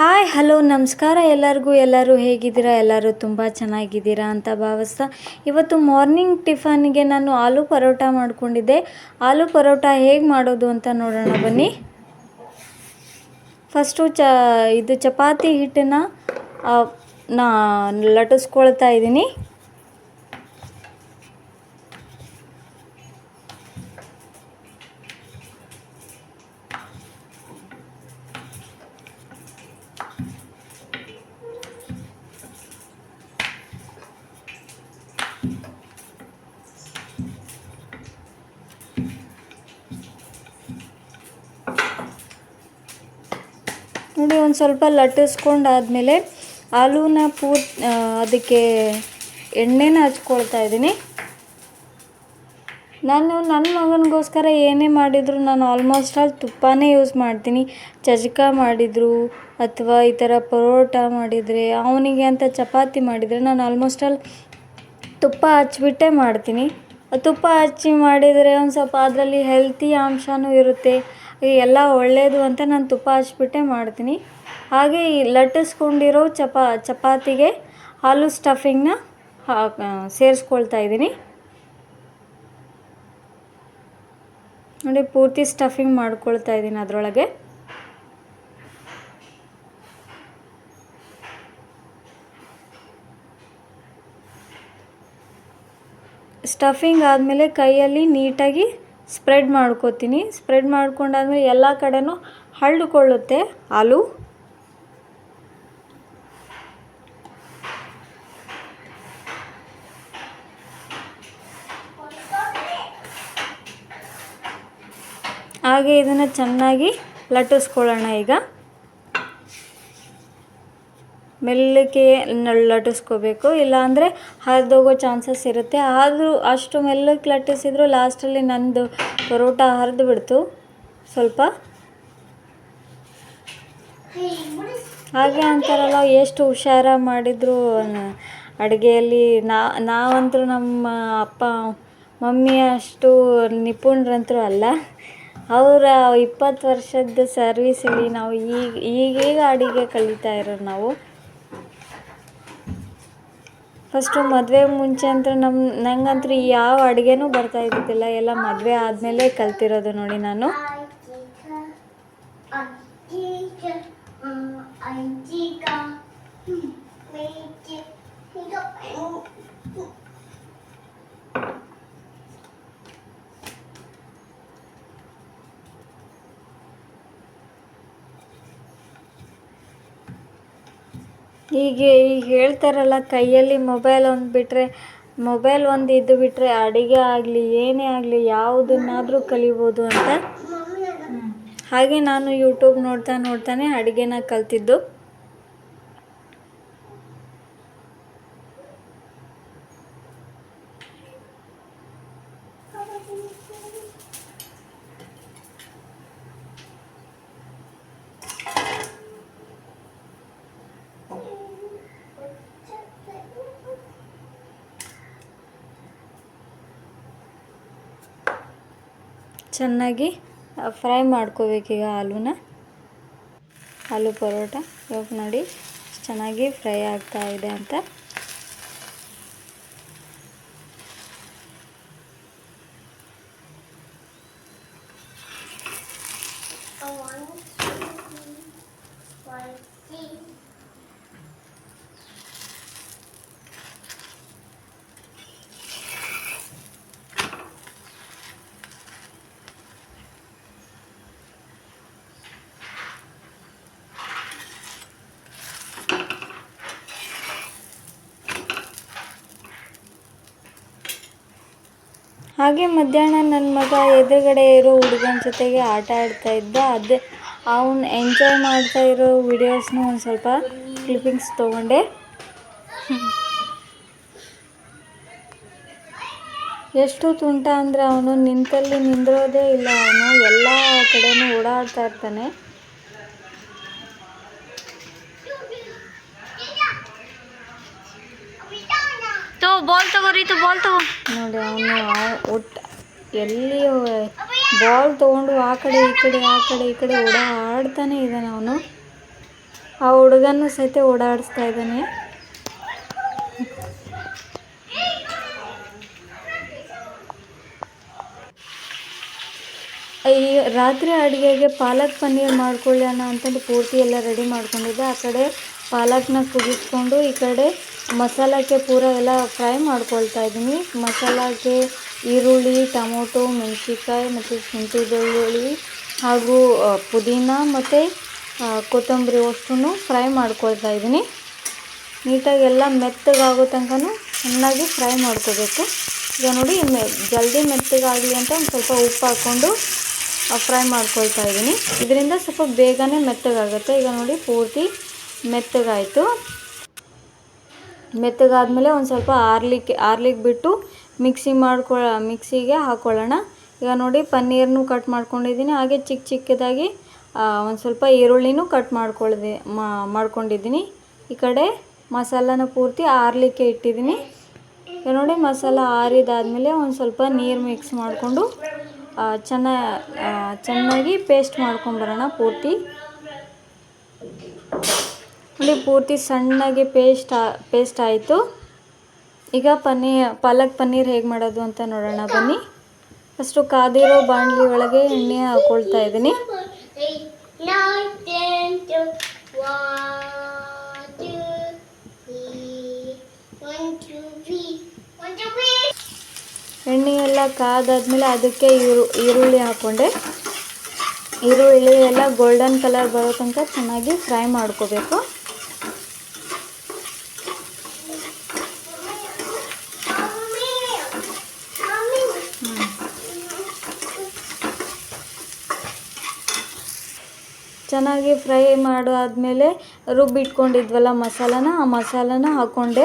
Hi, hello, ನಮಸ್ಕಾರ ಎಲ್ಲರಿಗೂ. ಎಲ್ಲರೂ ಹೇಗಿದ್ದೀರಾ? ಎಲ್ಲರೂ ತುಂಬ ಚೆನ್ನಾಗಿದ್ದೀರಾ ಅಂತ ಭಾವಿಸ್ತಾ ಇವತ್ತು ಮಾರ್ನಿಂಗ್ ಟಿಫನ್ಗೆ ನಾನು ಆಲೂ ಪರೋಟ ಮಾಡಿಕೊಂಡಿದ್ದೆ. ಆಲೂ ಪರೋಟ ಹೇಗೆ ಮಾಡೋದು ಅಂತ ನೋಡೋಣ ಬನ್ನಿ. ಫಸ್ಟು ಚ, ಇದು ಚಪಾತಿ ಹಿಟ್ಟನ್ನು ನಾ ಲಟ್ಟಿಸ್ಕೊಳ್ತಾ ಇದ್ದೀನಿ. ಸ್ವಲ್ಪ ಲಟ್ಟಿಸ್ಕೊಂಡಾದ್ಮೇಲೆ ಆಲೂನ ಆ, ಅದಕ್ಕೆ ಎಣ್ಣೆನ ಹಚ್ಕೊಳ್ತಾ ಇದ್ದೀನಿ. ನಾನು ನನ್ನ ಮಗನಿಗೋಸ್ಕರ ಏನೇ ಮಾಡಿದರೂ ನಾನು ಆಲ್ಮೋಸ್ಟ್ ಆಲ್ ತುಪ್ಪನೇ ಯೂಸ್ ಮಾಡ್ತೀನಿ. ಚಜ್ಕ ಮಾಡಿದರು ಅಥವಾ ಈ ಥರ ಪರೋಟ ಮಾಡಿದರೆ ಅವನಿಗೆ ಅಂತ ಚಪಾತಿ ಮಾಡಿದರೆ ನಾನು ಆಲ್ಮೋಸ್ಟ್ ಆಲ್ ತುಪ್ಪ ಹಚ್ಬಿಟ್ಟೇ ಮಾಡ್ತೀನಿ. ತುಪ್ಪ ಹಚ್ಚಿ ಮಾಡಿದರೆ ಒಂದು ಸ್ವಲ್ಪ ಅದರಲ್ಲಿ ಹೆಲ್ತಿ ಅಂಶವೂ ಇರುತ್ತೆ. ಎಲ್ಲ ಒಳ್ಳೆಯದು ಅಂತ ನಾನು ತುಪ್ಪ ಹಚ್ಬಿಟ್ಟೆ ಮಾಡ್ತೀನಿ. ಹಾಗೆ ಈ ಲಟ್ಟಿಸ್ಕೊಂಡಿರೋ ಚಪಾ, ಚಪಾತಿಗೆ ಆಲೂ ಸ್ಟಫಿಂಗ್ನ ಸೇರಿಸ್ಕೊಳ್ತಾ ಇದ್ದೀನಿ. ನೋಡಿ, ಪೂರ್ತಿ ಸ್ಟಫಿಂಗ್ ಮಾಡ್ಕೊಳ್ತಾ ಇದ್ದೀನಿ ಅದರೊಳಗೆ. ಸ್ಟಫಿಂಗ್ ಆದಮೇಲೆ ಕೈಯಲ್ಲಿ ನೀಟಾಗಿ ಸ್ಪ್ರೆಡ್ ಮಾಡ್ಕೋತೀನಿ. ಸ್ಪ್ರೆಡ್ ಮಾಡ್ಕೊಂಡಾದ್ಮೇಲೆ ಎಲ್ಲ ಕಡೆನೂ ಹಳ್ಳುಕೊಳ್ಳುತ್ತೆ ಹಾಲು. ಹಾಗೆ ಇದನ್ನು ಚೆನ್ನಾಗಿ ಲಟ್ಟಿಸ್ಕೊಳ್ಳೋಣ ಈಗ. ಮೆಲ್ಲಕ್ಕೆ ಲಟ್ಟಿಸ್ಕೋಬೇಕು. ಇಲ್ಲಾಂದರೆ ಹರಿದೋಗೋ ಚಾನ್ಸಸ್ ಇರುತ್ತೆ. ಆದರೂ ಅಷ್ಟು ಮೆಲ್ಲಕ್ಕೆ ಲಟ್ಟಿಸಿದ್ರು ಲಾಸ್ಟಲ್ಲಿ ನಂದು ಪರೋಟ ಹರಿದು ಬಿಡ್ತು. ಸ್ವಲ್ಪ. ಹಾಗೆ ಅಂತಾರಲ್ಲ, ಎಷ್ಟು ಹುಷಾರ ಮಾಡಿದ್ರು ಅಡುಗೆಯಲ್ಲಿ ನಾ, ನಾವಂತೂ ನಮ್ಮ ಅಪ್ಪ, ಮಮ್ಮಿ ಅಷ್ಟು ನಿಪುಣರಂತರೂ ಅಲ್ಲ. ಅವರ ಇಪ್ಪತ್ತು ವರ್ಷದ ಸರ್ವೀಸಲ್ಲಿ ನಾವು ಈಗ ಈಗೀಗ ಅಡುಗೆ ಕಲಿತಾ ಇರೋದು ನಾವು. ಫಸ್ಟು ಮದುವೆ ಮುಂಚೆ ಅಂತೂ ನಮ್ಮ ನಂಗಂತೂ ಯಾವ ಅಡುಗೆನೂ ಬರ್ತಾ ಇದ್ದಿದ್ದಿಲ್ಲ. ಎಲ್ಲ ಮದುವೆ ಆದಮೇಲೆ ಕಲ್ತಿರೋದು ನೋಡಿ ನಾನು. ಹೀಗೆ ಈಗ ಹೇಳ್ತಾರಲ್ಲ ಕೈಯಲ್ಲಿ ಮೊಬೈಲ್ ಒಂದು ಬಿಟ್ಟರೆ ಮೊಬೈಲ್ ಒಂದು ಇದ್ದು ಬಿಟ್ಟರೆ ಅಡುಗೆ ಆಗಲಿ ಏನೇ ಆಗಲಿ ಯಾವುದನ್ನಾದರೂ ಕಲಿಬೋದು ಅಂತ. ಹಾಗೆ ನಾನು ಯೂಟ್ಯೂಬ್ ನೋಡ್ತಾ ನೋಡ್ತಾನೆ ಅಡುಗೆನ ಕಲ್ತಿದ್ದು. ಚೆನ್ನಾಗಿ ಫ್ರೈ ಮಾಡ್ಕೋಬೇಕೀಗ ಆಲೂನ. ಆಲೂ ಪರೋಟ ಇವಾಗ ನೋಡಿ ಚೆನ್ನಾಗಿ ಫ್ರೈ ಆಗ್ತಾ ಇದೆ ಅಂತ. ಹಾಗೆ ಮಧ್ಯಾಹ್ನ ನನ್ನ ಮಗ ಎದುರುಗಡೆ ಇರೋ ಹುಡುಗನ ಜೊತೆಗೆ ಆಟ ಆಡ್ತಾ ಇದ್ದ. ಅದೇ ಅವನು ಎಂಜಾಯ್ ಮಾಡ್ತಾ ಇರೋ ವಿಡಿಯೋಸ್ನು ಒಂದು ಸ್ವಲ್ಪ ಕ್ಲಿಪ್ಪಿಂಗ್ಸ್ ತೊಗೊಂಡೆ. ಎಷ್ಟು ತುಂಟ ಅಂದರೆ ಅವನು ನಿಂತಲ್ಲಿ ನಿಂದಿರೋದೇ ಇಲ್ಲ ಅವನು. ಎಲ್ಲ ಕಡೆಯೂ ಓಡಾಡ್ತಾ ಇರ್ತಾನೆ. ತೋ ಬಾಲ್ ತಗೋರಿ ತೋ ಬಾಲ್ ತಗೋ. ನೋಡಿ, ಅವನು ಒಟ್ಟು ಎಲ್ಲಿ ಬಾಲ್ ತೊಗೊಂಡು ಆ ಕಡೆ, ಈ ಕಡೆ, ಆ ಕಡೆ, ಈ ಕಡೆ ಓಡಾಡ್ತಾನೆ ಇದ್ದಾನೆ ಅವನು. ಆ ಹುಡುಗನ ಸಹಿತ ಓಡಾಡಿಸ್ತಾ ಇದ್ದಾನೆ. ಈ ರಾತ್ರಿ ಅಡುಗೆಗೆ ಪಾಲಕ್ ಪನ್ನೀರ್ ಮಾಡ್ಕೊಳ್ಳೋಣ ಅಂತಂದು ಪೂರ್ತಿ ಎಲ್ಲ ರೆಡಿ ಮಾಡ್ಕೊಂಡಿದ್ದೆ. ಆ ಕಡೆ ಪಾಲಕ್ನ ಕುಗಿಸ್ಕೊಂಡು ಈ ಕಡೆ ಮಸಾಲಕ್ಕೆ ಪೂರ ಎಲ್ಲ ಫ್ರೈ ಮಾಡ್ಕೊಳ್ತಾ ಇದ್ದೀನಿ. ಮಸಾಲಕ್ಕೆ ಈರುಳ್ಳಿ, ಟೊಮೊಟೊ, ಮೆಣಸಿನ್ಕಾಯಿ ಮತ್ತು ಶುಂಠಿ ಬೆಳ್ಳುಳ್ಳಿ ಹಾಗೂ ಪುದೀನ ಮತ್ತು ಕೊತ್ತಂಬರಿ ವಸ್ತುನೂ ಫ್ರೈ ಮಾಡ್ಕೊಳ್ತಾ ಇದ್ದೀನಿ. ನೀಟಾಗಿ ಎಲ್ಲ ಮೆತ್ತಗಾಗೋ ತನಕನೂ ಚೆನ್ನಾಗಿ ಫ್ರೈ ಮಾಡ್ಕೋಬೇಕು. ಈಗ ನೋಡಿ, ಮೆ, ಜಲ್ದಿ ಮೆತ್ತಗಾಗಲಿ ಅಂತ ಒಂದು ಸ್ವಲ್ಪ ಉಪ್ಪು ಹಾಕ್ಕೊಂಡು ಫ್ರೈ ಮಾಡ್ಕೊಳ್ತಾ ಇದ್ದೀನಿ. ಇದರಿಂದ ಸ್ವಲ್ಪ ಬೇಗನೆ ಮೆತ್ತಗಾಗುತ್ತೆ. ಈಗ ನೋಡಿ, ಪೂರ್ತಿ ಮೆತ್ತಗಾಯಿತು. ಮೆತ್ತಗಾದ್ಮೇಲೆ ಒಂದು ಸ್ವಲ್ಪ ಆರ್ಲಿಕ್ಕೆ ಆರ್ಲಿಕ್ಕೆ ಬಿಟ್ಟು ಮಿಕ್ಸಿ ಮಾಡ್ಕೊ, ಮಿಕ್ಸಿಗೆ ಹಾಕ್ಕೊಳ್ಳೋಣ ಈಗ ನೋಡಿ ಪನ್ನೀರ್ನೂ ಕಟ್ ಮಾಡ್ಕೊಂಡಿದ್ದೀನಿ. ಹಾಗೆ ಚಿಕ್ಕ ಚಿಕ್ಕದಾಗಿ ಒಂದು ಸ್ವಲ್ಪ ಈರುಳ್ಳಿನೂ ಕಟ್ ಮಾಡ್ಕೊಳ್ದೆ ಮಾಡ್ಕೊಂಡಿದ್ದೀನಿ. ಈ ಕಡೆ ಮಸಾಲಾನ ಪೂರ್ತಿ ಆರ್ಲಿಕ್ಕೆ ಇಟ್ಟಿದ್ದೀನಿ. ಈಗ ನೋಡಿ ಮಸಾಲ ಆರಿದಾದಮೇಲೆ ಒಂದು ಸ್ವಲ್ಪ ನೀರು ಮಿಕ್ಸ್ ಮಾಡಿಕೊಂಡು ಚೆನ್ನ ಚೆನ್ನಾಗಿ ಪೇಸ್ಟ್ ಮಾಡ್ಕೊಂಬರೋಣ ಪೂರ್ತಿ. ನೋಡಿ ಪೂರ್ತಿ ಸಣ್ಣಗೆ ಪೇಸ್ಟ್ ಪೇಸ್ಟ್ ಆಯಿತು. ಈಗ ಪನ್ನೀರ್ ಪಾಲಕ್ ಪನ್ನೀರ್ ಹೇಗೆ ಮಾಡೋದು ಅಂತ ನೋಡೋಣ, ಬನ್ನಿ. ಫಸ್ಟು ಕಾದಿರೋ ಬಾಣಲಿ ಒಳಗೆ ಎಣ್ಣೆ ಹಾಕೊಳ್ತಾ ಇದ್ದೀನಿ. ಎಣ್ಣೆ ಎಲ್ಲ ಕಾದಾದ್ಮೇಲೆ ಅದಕ್ಕೆ ಈರು ಈರುಳ್ಳಿ ಹಾಕೊಂಡೆ. ಈರುಳ್ಳಿ ಎಲ್ಲ ಗೋಲ್ಡನ್ ಕಲರ್ ಬರೋ ತನಕ ಚೆನ್ನಾಗಿ ಫ್ರೈ ಮಾಡ್ಕೋಬೇಕು. ಚೆನ್ನಾಗಿ ಫ್ರೈ ಮಾಡಾದ್ಮೇಲೆ ರುಬ್ಬಿಟ್ಕೊಂಡಿದ್ವಲ್ಲ ಮಸಾಲಾನ, ಆ ಮಸಾಲಾನ ಹಾಕ್ಕೊಂಡೆ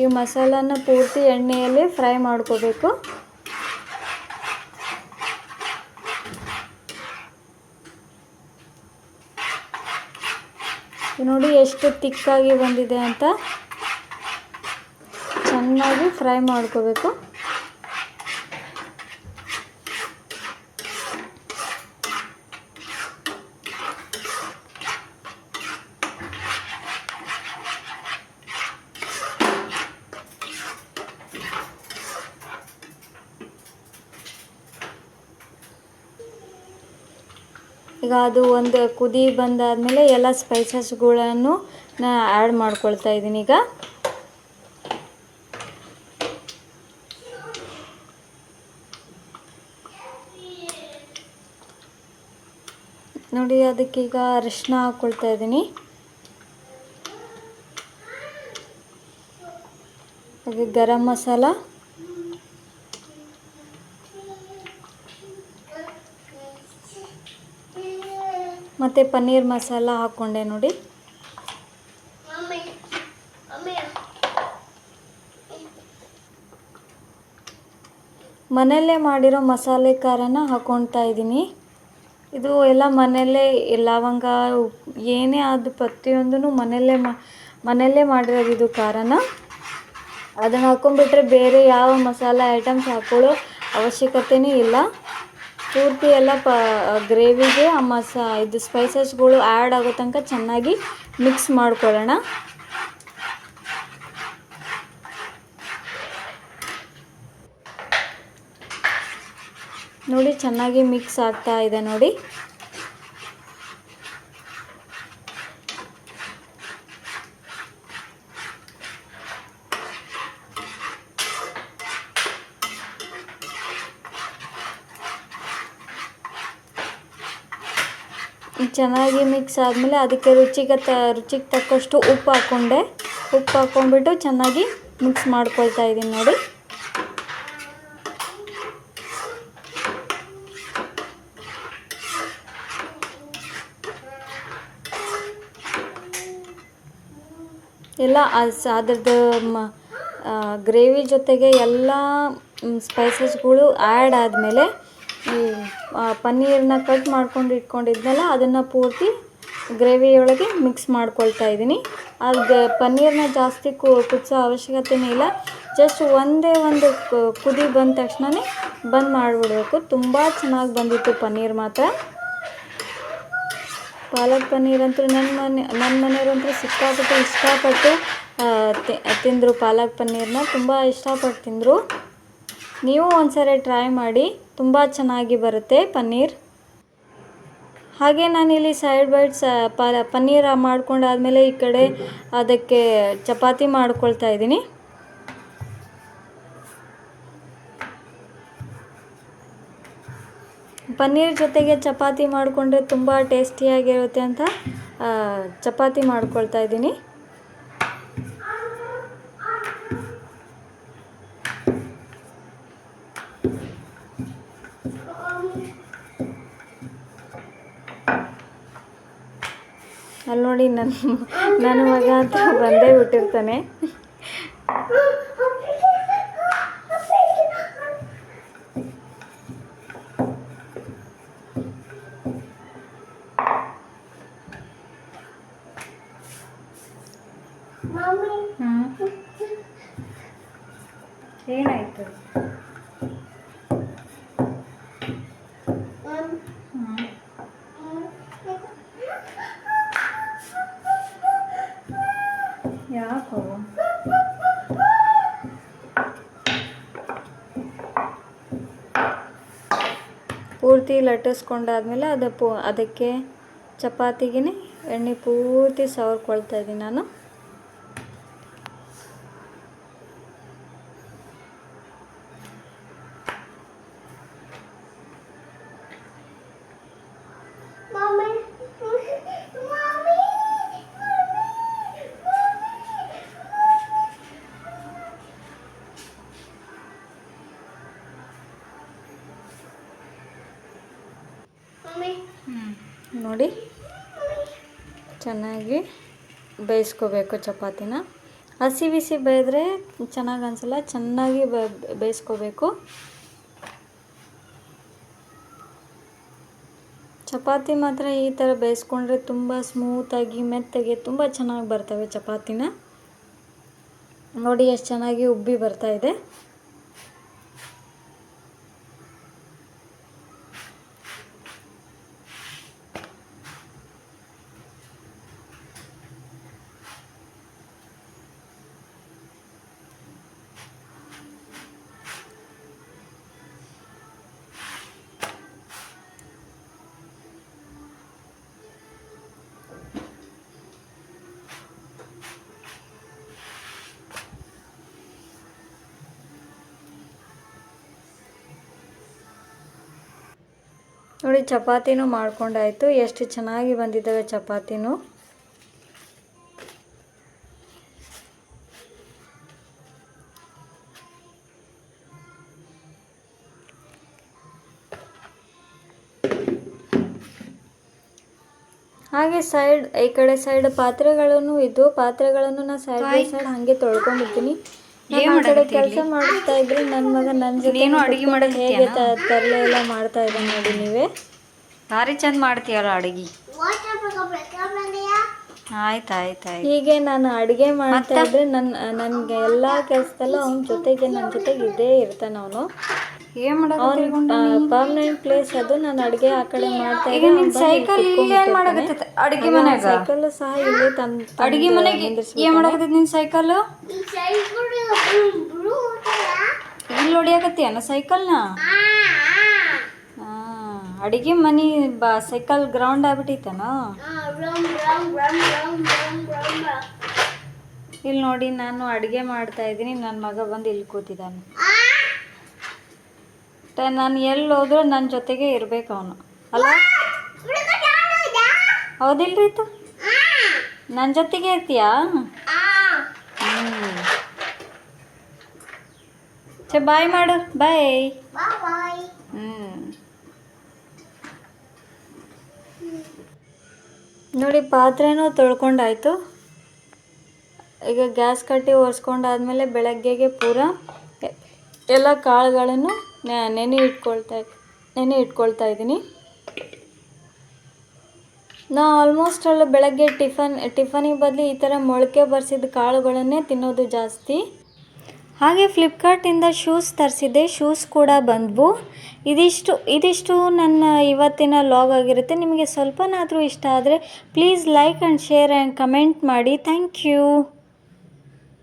ಈ ಮಸಾಲಾನ ಪೂರ್ತಿ ಎಣ್ಣೆಯಲ್ಲಿ ಫ್ರೈ ಮಾಡ್ಕೋಬೇಕು. ನೋಡಿ ಎಷ್ಟು ತಿಕ್ಕಾಗಿ ಬಂದಿದೆ ಅಂತ. ಚೆನ್ನಾಗಿ ಫ್ರೈ ಮಾಡ್ಕೋಬೇಕು. ಈಗ ಅದು ಒಂದು ಕುದಿ ಬಂದಾದಮೇಲೆ ಎಲ್ಲ ಸ್ಪೈಸಸ್ಗಳನ್ನು ನಾ ಆ್ಯಡ್ ಮಾಡ್ಕೊಳ್ತಾ ಇದ್ದೀನಿ ಈಗ. ನೋಡಿ ಅದಕ್ಕೀಗ ಅರಿಶಿನ ಹಾಕ್ಕೊಳ್ತಾ ಇದ್ದೀನಿ. ಹಾಗೆ ಗರಂ ಮಸಾಲ. ಮತ್ತು ಪನ್ನೀರ್ ಮಸಾಲ ಹಾಕ್ಕೊಂಡೆ ನೋಡಿ. ಮನೆಯಲ್ಲೇ ಮಾಡಿರೋ ಮಸಾಲೆ ಖಾರನ ಹಾಕ್ಕೊಳ್ತಾ ಇದ್ದೀನಿ. ಇದು ಎಲ್ಲ ಮನೆಯಲ್ಲೇ ಲವಂಗ ಏನೇ ಅದು ಪ್ರತಿಯೊಂದೂ ಮನೆಯಲ್ಲೇ ಮನೆಯಲ್ಲೇ ಮಾಡಿರೋದು ಇದು ಖಾರನ. ಅದನ್ನು ಹಾಕ್ಕೊಂಡ್ಬಿಟ್ರೆ ಬೇರೆ ಯಾವ ಮಸಾಲೆ ಐಟಮ್ಸ್ ಹಾಕ್ಕೊಳ್ಳೋ ಅವಶ್ಯಕತೆಯೇ ಇಲ್ಲ. ಪೂರ್ತಿ ಎಲ್ಲ ಪ ಗ್ರೇವಿಗೆ, ಆ, ಮಸಾ, ಇದು ಸ್ಪೈಸಸ್ಗಳು ಆ್ಯಡ್ ಆಗೋ ತನಕ ಚೆನ್ನಾಗಿ ಮಿಕ್ಸ್ ಮಾಡ್ಕೊಳ್ಳೋಣ. ನೋಡಿ, ಚೆನ್ನಾಗಿ ಮಿಕ್ಸ್ ಆಗ್ತಾ ಇದೆ ನೋಡಿ. ಚೆನ್ನಾಗಿ ಮಿಕ್ಸ್ ಆದಮೇಲೆ ಅದಕ್ಕೆ ರುಚಿಗೆ ತ, ರುಚಿಗೆ ತಕ್ಕಷ್ಟು ಉಪ್ಪು ಹಾಕ್ಕೊಂಡೆ ಉಪ್ಪು ಹಾಕ್ಕೊಂಡ್ಬಿಟ್ಟು ಚೆನ್ನಾಗಿ ಮಿಕ್ಸ್ ಮಾಡ್ಕೊಳ್ತಾ ಇದ್ದೀನಿ ನೋಡಿ. ಎಲ್ಲ ಅದರದ್ದು ಗ್ರೇವಿ ಜೊತೆಗೆ ಎಲ್ಲ ಸ್ಪೈಸಸ್ಗಳು ಆ್ಯಡ್ ಆದಮೇಲೆ ಈ ಪನ್ನೀರನ್ನ ಕಟ್ ಮಾಡ್ಕೊಂಡು ಇಟ್ಕೊಂಡಿದ್ನಲ್ಲ, ಅದನ್ನು ಪೂರ್ತಿ ಗ್ರೇವಿಯೊಳಗೆ ಮಿಕ್ಸ್ ಮಾಡ್ಕೊಳ್ತಾ ಇದ್ದೀನಿ. ಅದು ಪನ್ನೀರನ್ನ ಜಾಸ್ತಿ ಕು, ಕುದಿಸೋ ಅವಶ್ಯಕತೆನೇ ಇಲ್ಲ. ಜಸ್ಟ್ ಒಂದೇ ಒಂದು ಕುದಿ ಬಂದ ತಕ್ಷಣವೇ ಬಂದ್ ಮಾಡಿಬಿಡ್ಬೇಕು. ತುಂಬ ಚೆನ್ನಾಗಿ ಬಂದಿತ್ತು ಪನ್ನೀರ್ ಮಾತ್ರ. ಪಾಲಕ್ ಪನ್ನೀರ್ ಅಂತೂ ನನ್ನ ಮನೆ ನನ್ನ ಮನೆಯವ್ರಂತೂ ಸಿಕ್ಕಾಪಟ್ಟು ಇಷ್ಟಪಟ್ಟು ತಿಂದರು ಪಾಲಕ್ ಪನ್ನೀರನ್ನ ತುಂಬ ಇಷ್ಟಪಟ್ಟು ತಿಂದರು. ನೀವು ಒಂದ್ಸರಿ ಟ್ರೈ ಮಾಡಿ, ತುಂಬ ಚೆನ್ನಾಗಿ ಬರುತ್ತೆ ಪನ್ನೀರ್. ಹಾಗೆ ನಾನಿಲ್ಲಿ ಸೈಡ್ ಬೈಡ್ಸ್ ಪನ್ನೀರ್ ಮಾಡ್ಕೊಂಡಾದ್ಮೇಲೆ ಈ ಕಡೆ ಅದಕ್ಕೆ ಚಪಾತಿ ಮಾಡ್ಕೊಳ್ತಾ ಇದ್ದೀನಿ. ಪನ್ನೀರ್ ಜೊತೆಗೆ ಚಪಾತಿ ಮಾಡಿಕೊಂಡ್ರೆ ತುಂಬ ಟೇಸ್ಟಿಯಾಗಿರುತ್ತೆ ಅಂತ ಚಪಾತಿ ಮಾಡ್ಕೊಳ್ತಾ ಇದ್ದೀನಿ ಅಲ್ಲಿ ನೋಡಿ ನನ್ನ ನನ್ನ ಮಗ ಅಂತ ಬಂದೇ ಬಿಟ್ಟಿರ್ತಾನೆ. ಪೂರ್ತಿ ಲಟ್ಟಿಸ್ಕೊಂಡಾದ್ಮೇಲೆ ಅದು ಪೂ ಅದಕ್ಕೆ ಚಪಾತಿಗೆ ಎಣ್ಣೆ ಪೂರ್ತಿ ಸವರ್ಕೊಳ್ತಾ ಇದ್ದೀನಿ ನಾನು. ಚೆನ್ನಾಗಿ ಬೇಯಿಸ್ಕೋಬೇಕು ಚಪಾತಿನ. ಹಸಿ ಬಿಸಿ ಬೇಯಿದ್ರೆ ಚೆನ್ನಾಗಿ ಅನಿಸಲ್ಲ, ಚೆನ್ನಾಗಿ ಬೇಯಿಸ್ಕೋಬೇಕು. ಚಪಾತಿ ಮಾತ್ರ ಈ ಥರ ಬೇಯಿಸ್ಕೊಂಡ್ರೆ ತುಂಬ ಸ್ಮೂತಾಗಿ ಮೆತ್ತಗೆ ತುಂಬ ಚೆನ್ನಾಗಿ ಬರ್ತವೆ ಚಪಾತಿನ. ನೋಡಿ ಎಷ್ಟು ಚೆನ್ನಾಗಿ ಉಬ್ಬಿ ಬರ್ತಾ ನೋಡಿ ಚಪಾತಿನೂ ಮಾಡ್ಕೊಂಡಾಯ್ತು. ಎಷ್ಟು ಚೆನ್ನಾಗಿ ಬಂದಿದ್ದಾವೆ ಚಪಾತಿನೂ. ಹಾಗೆ ಸೈಡ್ ಈ ಕಡೆ ಸೈಡ್ ಪಾತ್ರೆಗಳನ್ನು ಇದ್ದು ಪಾತ್ರೆಗಳನ್ನು ನಾ ಸೈಡ್ ಬೈ ಸೈಡ್ ಹಾಗೆ ತೊಳ್ಕೊಂಡಿರ್ತೀನಿ ಕೆಲಸ ಮಾಡ್ತಾ ಇದ್ರಿ ನನ್ನ ಮಗ ನನ್ನ ಜೊತೆ ನೀನು ಅಡಿಗೆ ಮಾಡೋದು? ಹೇಗೆ ತರಲೆ ಎಲ್ಲ ಮಾಡ್ತಾ ಇದ್ದಾನೆ ನೋಡಿ ನೀವೇ. ಭಾರಿ ಚಂದ ಮಾಡ್ತೀಯಲ್ಲ ಅಡುಗೆ. ಆಯ್ತು ಆಯ್ತು ಆಯ್ತು. ಹೀಗೆ ನಾನು ಅಡುಗೆ ಮಾಡ್ತಾ ಇದ್ರೆ ನನ್ನ ನನಗೆ ಎಲ್ಲ ಕೆಲಸದಲ್ಲೂ ಅವನ ಜೊತೆಗೆ ನನ್ನ ಜೊತೆಗೆ ಇದೇ ಇರ್ತಾನೆ ಅವನು. ಏನು ಮಾಡೋದು ಅವನ ಪರ್ಮನೆಂಟ್ ಪ್ಲೇಸ್ ಅದು ನಾನು ಅಡುಗೆ ಆ ಕಡೆ ಮಾಡ್ತಾ ಈಗ ನಿನ್ ಸೈಕಲ್ ಇಲ್ಲಿ ಏನು ಮಾಡಕತ್ತೈತೆ? ಅಡುಗೆ ಮನೆಗೆ ಸೈಕಲ್ ಸಹ ಇಲ್ಲಿ ತಂದು ಅಡುಗೆ ಮನೆಗೆ ಏನು ಮಾಡಕತ್ತೈತೆ ನಿನ್ನ ಸೈಕಲ್ ಇಲ್ಲಿ ಹೊಡಿಯಕತ್ತೀಯನ ಸೈಕಲ್ನ ಅಡಿಗೆ ಮನೆ ಬಾ ಸೈಕಲ್ ಗ್ರೌಂಡ್ ರಮ್ ಇಲ್ಲಿ ನೋಡಿ ನಾನು ಅಡುಗೆ ಮಾಡ್ತಾ ಇದ್ದೀನಿ ನನ್ನ ಮಗ ಬಂದು ಇಲ್ಲಿ ಕೂತಿದ್ದಾನೆ. ನಾನು ಎಲ್ಲಿ ಹೋದ್ರೂ ನನ್ನ ಜೊತೆಗೆ ಇರಬೇಕು ಅವನು. ಅಲ್ಲ? ಹೌದಿಲ್ರಿ ಇದು ನನ್ನ ಜೊತೆಗೆ ಇರ್ತೀಯಾ ಹ್ಞೂ ಚೆ ಬಾಯ್ ಮಾಡು ಬಾಯ್. ಹ್ಞೂ ನೋಡಿ ಪಾತ್ರೆನೂ ತೊಳ್ಕೊಂಡಾಯ್ತು. ಈಗ ಗ್ಯಾಸ್ ಕಟ್ಟಿ ಒರೆಸ್ಕೊಂಡಾದ್ಮೇಲೆ ಬೆಳಗ್ಗೆಗೆ ಪೂರ ಎಲ್ಲ ಕಾಳುಗಳನ್ನು ನೆನೆ ಇಟ್ಕೊಳ್ತಾ ನೆನೆ ಇಟ್ಕೊಳ್ತಾ ಇದ್ದೀನಿ. ನಾ ಆಲ್ಮೋಸ್ಟ್ ಅಲ್ಲ ಬೆಳಗ್ಗೆ ಟಿಫನ್ ಟಿಫನಿಗೆ ಬದಲು ಈ ಥರ ಮೊಳಕೆ ಬರೆಸಿದ ಕಾಳುಗಳನ್ನೇ ತಿನ್ನೋದು ಜಾಸ್ತಿ. ಹಾಗೆ ಫ್ಲಿಪ್ಕಾರ್ಟಿಂದ ಶೂಸ್ ತರಿಸಿದ್ದೆ. ಶೂಸ್ ಕೂಡ ಬಂದವು. ಇದಿಷ್ಟು ಇದಿಷ್ಟು ನನ್ನ ಇವತ್ತಿನ ಲಾಗ್ ಆಗಿರುತ್ತೆ. ನಿಮಗೆ ಸ್ವಲ್ಪನಾದರೂ ಇಷ್ಟ ಆದರೆ please like and share and comment ಮಾಡಿ. Thank you